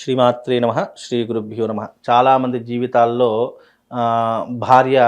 శ్రీమాత్రే నమ శ్రీ గురుభ్యో నమ. చాలామంది జీవితాల్లో భార్య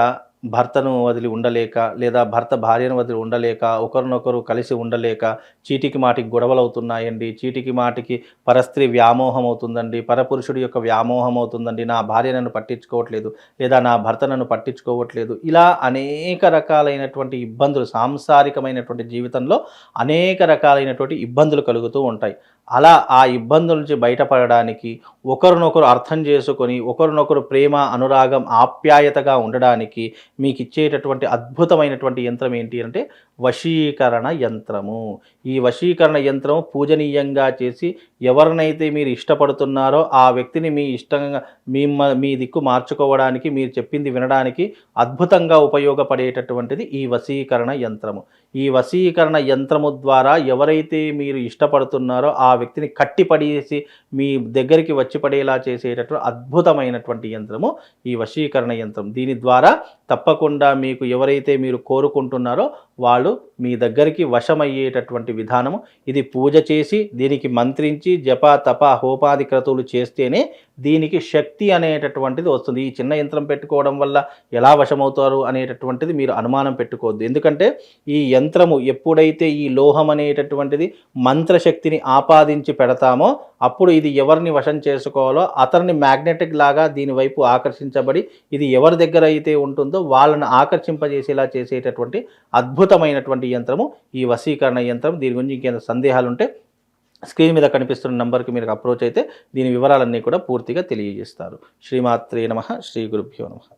భర్తను వదిలి ఉండలేక లేదా భర్త భార్యను వదిలి ఉండలేక ఒకరినొకరు కలిసి ఉండలేక చీటికి మాటికి గొడవలు అవుతున్నాయండి చీటికి మాటికి పరస్త్రీ వ్యామోహం అవుతుందండి పరపురుషుడి యొక్క వ్యామోహం అవుతుందండి నా భార్య నన్ను పట్టించుకోవట్లేదు లేదా నా భర్త నన్ను పట్టించుకోవట్లేదు. ఇలా అనేక రకాలైనటువంటి ఇబ్బందులు సాంసారికమైనటువంటి జీవితంలో అనేక రకాలైనటువంటి ఇబ్బందులు కలుగుతూ ఉంటాయి. అలా ఆ ఇబ్బందుల నుంచి బయటపడడానికి ఒకరినొకరు అర్థం చేసుకొని ఒకరినొకరు ప్రేమ అనురాగం ఆప్యాయతగా ఉండడానికి మీకు ఇచ్చేటటువంటి అద్భుతమైనటువంటి యంత్రం ఏంటి అంటే వశీకరణ యంత్రము. ఈ వశీకరణ యంత్రం పూజనీయంగా చేసి ఎవరినైతే మీరు ఇష్టపడుతున్నారో ఆ వ్యక్తిని మీ ఇష్టంగా మీ మీ దిక్కు మార్చుకోవడానికి మీరు చెప్పింది వినడానికి అద్భుతంగా ఉపయోగపడేటటువంటిది ఈ వశీకరణ యంత్రము. ఈ వశీకరణ యంత్రము ద్వారా ఎవరైతే మీరు ఇష్టపడుతున్నారో ఆ వ్యక్తిని కట్టిపడేసి మీ దగ్గరికి వచ్చి పడేలా చేసేటటువంటి అద్భుతమైనటువంటి యంత్రము ఈ వశీకరణ యంత్రం. దీని ద్వారా తప్పకుండా మీకు ఎవరైతే మీరు కోరుకుంటున్నారో వాళ్ళు మీ దగ్గరికి వశమయ్యేటటువంటి విధానము. ఇది పూజ చేసి దీనికి మంత్రించి జప తప హోపాది క్రతువులు చేస్తేనే దీనికి శక్తి అనేటటువంటిది వస్తుంది. ఈ చిన్న యంత్రం పెట్టుకోవడం వల్ల ఎలా వశమవుతారు అనేటటువంటిది మీరు అనుమానం పెట్టుకోవద్దు. ఎందుకంటే ఈ యంత్రము ఎప్పుడైతే ఈ లోహం అనేటటువంటిది మంత్రశక్తిని ఆపాదించి పెడతామో అప్పుడు ఇది ఎవరిని వశం చేసుకోవాలో అతన్ని మ్యాగ్నెటిక్ లాగా దీనివైపు ఆకర్షించబడి ఇది ఎవరి దగ్గర అయితే ఉంటుందో వాళ్ళను ఆకర్షింపజేసేలా చేసేటటువంటి అద్భుతమైనటువంటి యంత్రము. ఈ వశీకరణ యంత్రం దీని గురించి ఇంకేమైనా సందేహాలు ఉంటే స్క్రీన్ మీద కనిపిస్తున్న నంబర్కి మీరు అప్రోచ్ అయితే దీని వివరాలన్నీ కూడా పూర్తిగా తెలియజేస్తారు. శ్రీమాత్రే నమ. శ్రీ గురుభ్యో నమ.